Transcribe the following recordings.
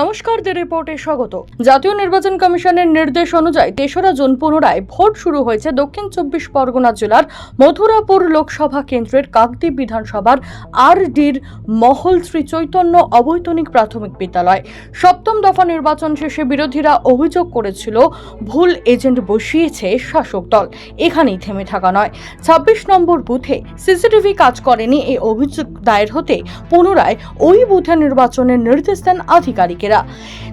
নমস্কার দ্য রিপোর্টে স্বাগত। জাতীয় নির্বাচন কমিশনের নির্দেশ অনুযায়ী তেসরা জুন পুনরায় ভোট শুরু হয়েছে দক্ষিণ চব্বিশ পরগনা জেলার মথুরাপুর লোকসভা কেন্দ্রের কাকদ্বীপ বিধানসভার আর ডির মহল শ্রী চৈতন্য অবৈতনিক প্রাথমিক বিদ্যালয়। সপ্তম দফা নির্বাচন শেষে বিরোধীরা অভিযোগ করেছিল, ভুল এজেন্ট বসিয়েছে শাসক দল। এখানেই থেমে থাকা নয়। ছাব্বিশ নম্বর বুথে সিসিটিভি কাজ করেনি, এই অভিযোগ দায়ের হতে পুনরায় ওই বুথে নির্বাচনের নির্দেশ দেন আধিকারিকেরা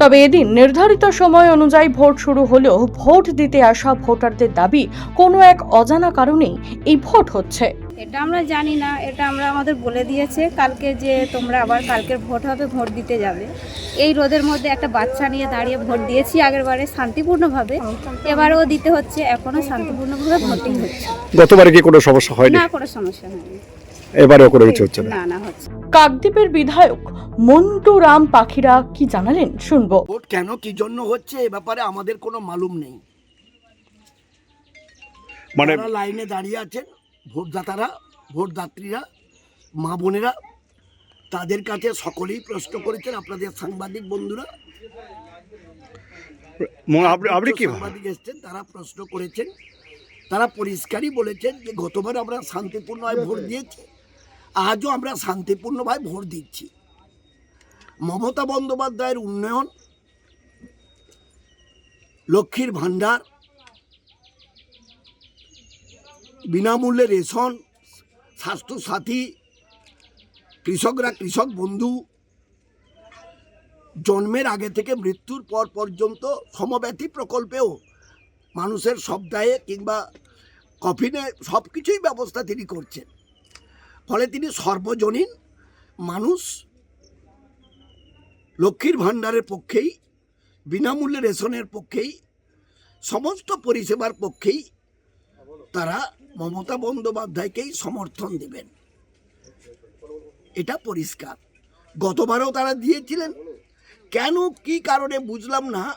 তবে এদিন নির্ধারিত সময় অনুযায়ী ভোট শুরু হলেও ভোট দিতে আসা ভোটারদের দাবি কোনো এক অজানা কারণেই এই ভোট হচ্ছে। এটা আমরা জানি না এটা আমরা আমাদের বলে দিয়েছে। কালকে যে তোমরা আবার কালকের ভোট হবে ভোট দিতে যাবে। এই রোদের মধ্যে একটা বাচ্চা নিয়ে দাঁড়িয়ে ভোট দিয়েছি আগের বারে শান্তিপূর্ণভাবে। এবারেও দিতে হচ্ছে এখনও শান্তিপূর্ণভাবে ভোটিং হচ্ছে। গতবারে কি কোনো সমস্যা হয়নি? না কোনো সমস্যা হয়নি। এবারেও কোনো কিছু হচ্ছে না। না না হচ্ছে কাকদ্বীপের বিধায়ক মন্টু রাম পাখিরা কি জানালেন? শুনব। ভোট কেন কি জন্য হচ্ছে এ ব্যাপারে আমাদের কোনো মালুম নেই। মানে যারা লাইনে দাঁড়িয়ে আছেন ভোটদাতারা ভোটদাত্রীরা মা বোনেরা তাদের কাছে সকলেই প্রশ্ন করেছেন আপনাদের সাংবাদিক বন্ধুরা। ম- আপনি আপনি কি ভাবেন? সাংবাদিক এসছেন তারা প্রশ্ন করেছেন তারা পরিষ্কারই বলেছেন যে গতবার আমরা শান্তিপূর্ণভাবে ভোট দিয়েছি। আজও আমরা শান্তিপূর্ণভাবে ভোট দিচ্ছি। মমতা বন্দ্যোপাধ্যায়ের উন্নয়ন, লক্ষ্মীর ভাণ্ডার, বিনামূল্যে রেশন, স্বাস্থ্যসাথী, কৃষকরা কৃষক বন্ধু, জন্মের আগে থেকে মৃত্যুর পর পর্যন্ত সমব্যথী প্রকল্পেও মানুষের সপ্তাহে কিংবা কফিনে সব কিছুই ব্যবস্থা তিনি করছেন। ফলে তিনি সর্বজনীন মানুষ। লক্ষ্মীর ভাণ্ডারের পক্ষেই, বিনামূল্যে রেশনের পক্ষেই, সমস্ত পরিষেবার পক্ষেই তারা মমতা বন্দ্যোপাধ্যায়কেই সমর্থন দেবেন। এটা পরিষ্কার। গতবারও তারা দিয়েছিলেন। কেন, কি কারণে বুঝলাম না।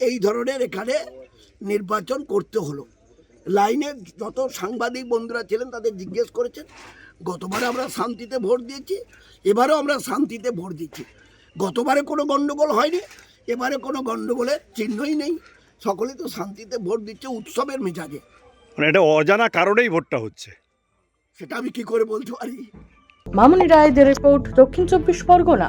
এই ধরনের এখানে নির্বাচন করতে হলো। লাইনে যত সাংবাদিক বন্ধুরা ছিলেন তাদের জিজ্ঞেস করেছেন। গতবারে আমরা শান্তিতে ভোট দিয়েছি এবারেও আমরা শান্তিতে ভোট দিচ্ছি। গতবারে কোনো গণ্ডগোল হয়নি এবারে কোনো গণ্ডগোলের চিহ্নই নেই। সকলে তো শান্তিতে ভোট দিচ্ছে উৎসবের মেজাজে। মানে এটা অজানা কারণেই ভোটটা হচ্ছে। সেটা আমি কি করে বলতে পারি? মামুনি রায়দের রিপোর্ট দক্ষিণ চব্বিশ পরগনা।